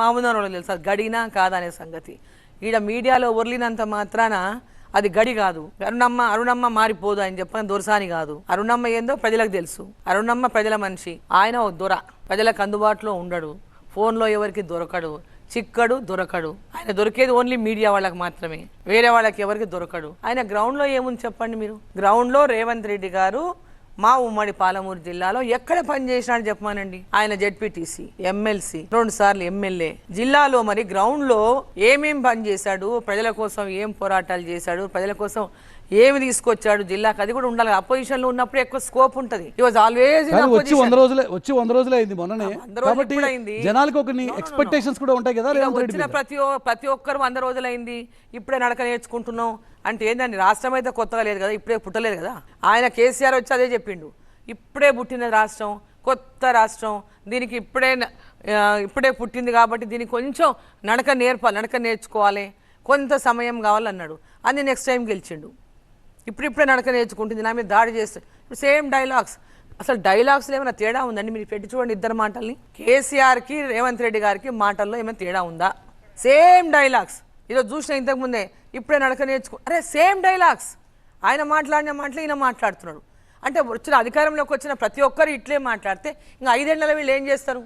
మా ముందర తెలుసు? అది గడినా కాదనే సంగతి. ఈడ మీడియాలో ఒర్లినంత మాత్రాన అది గడి కాదు. అరుణమ్మ అరుణమ్మ మారిపోదు అని చెప్పని దొరసాని కాదు. అరుణమ్మ ఏందో ప్రజలకు తెలుసు. అరుణమ్మ ప్రజల మనిషి. ఆయన ఓ దొర. ప్రజలకు అందుబాటులో ఉండడు. ఫోన్లో ఎవరికి దొరకడు. చిక్కడు దొరకడు. ఆయన దొరికేది ఓన్లీ మీడియా వాళ్ళకి మాత్రమే. వేరే వాళ్ళకి ఎవరికి దొరకడు. ఆయన గ్రౌండ్లో ఏముంది చెప్పండి మీరు? గ్రౌండ్లో రేవంత్ రెడ్డి గారు మా ఉమ్మడి పాలమూరు జిల్లాలో ఎక్కడ పనిచేసినాడు చెప్పమానండి. ఆయన జెడ్పీటీసీ ఎమ్మెల్సీ రెండు సార్లు ఎమ్మెల్యే. జిల్లాలో మరి గ్రౌండ్లో ఏమేం పని చేశాడు ప్రజల కోసం ఏం పోరాటాలు చేశాడు ప్రజల కోసం ఏమి తీసుకొచ్చాడు జిల్లాకు అది కూడా ఉండాలి. అపోజిషన్లో ఉన్నప్పుడు ఎక్కువ స్కోప్ ఉంటది. వాజ్ ఆల్వేస్ వచ్చి వంద రోజులే వచ్చి వంద రోజులే అయింది మొన్ననే. కాబట్టి? జనాలకు ఒక ఎక్స్పెక్టేషన్స్ కూడా ఉంటాయి కదా వచ్చిన ప్రతి ప్రతి ఒక్కరు వంద రోజులైంది. ఇప్పుడే నడక నేర్చుకుంటున్నాం. అంటే ఏందండి రాష్ట్రం అయితే కొత్తగా లేదు కదా ఇప్పుడే పుట్టలేదు కదా. ఆయన కేసీఆర్ వచ్చి అదే చెప్పిండు. ఇప్పుడే పుట్టిన రాష్ట్రం కొత్త రాష్ట్రం. దీనికి ఇప్పుడే ఇప్పుడే పుట్టింది కాబట్టి దీనికి కొంచెం నడక నేర్పాలి నడక నేర్చుకోవాలి. కొంత సమయం కావాలన్నాడు. అని నెక్స్ట్ టైం గెలిచిండు. ఇప్పుడిప్పుడే నడక నేర్చుకుంటుంది. నా మీద దాడి చేస్తే సేమ్ డైలాగ్స్ అసలు డైలాగ్స్లో ఏమైనా తేడా ఉందండి? మీరు పెట్టి చూడండి ఇద్దరు మాటల్ని. కేసీఆర్కి రేవంత్ రెడ్డి గారికి మాటల్లో ఏమైనా తేడా ఉందా? సేమ్ డైలాగ్స్ ఈరోజు చూసిన ఇంతకుముందే ఇప్పుడే నడక నేర్చుకో అరే సేమ్ డైలాగ్స్ ఆయన మాట్లాడిన మాటలు ఈయన మాట్లాడుతున్నాడు. అంటే వచ్చిన అధికారంలోకి వచ్చిన ప్రతి ఒక్కరు ఇట్లే మాట్లాడితే ఇంకా ఐదేళ్ళలో వీళ్ళు ఏం చేస్తారు?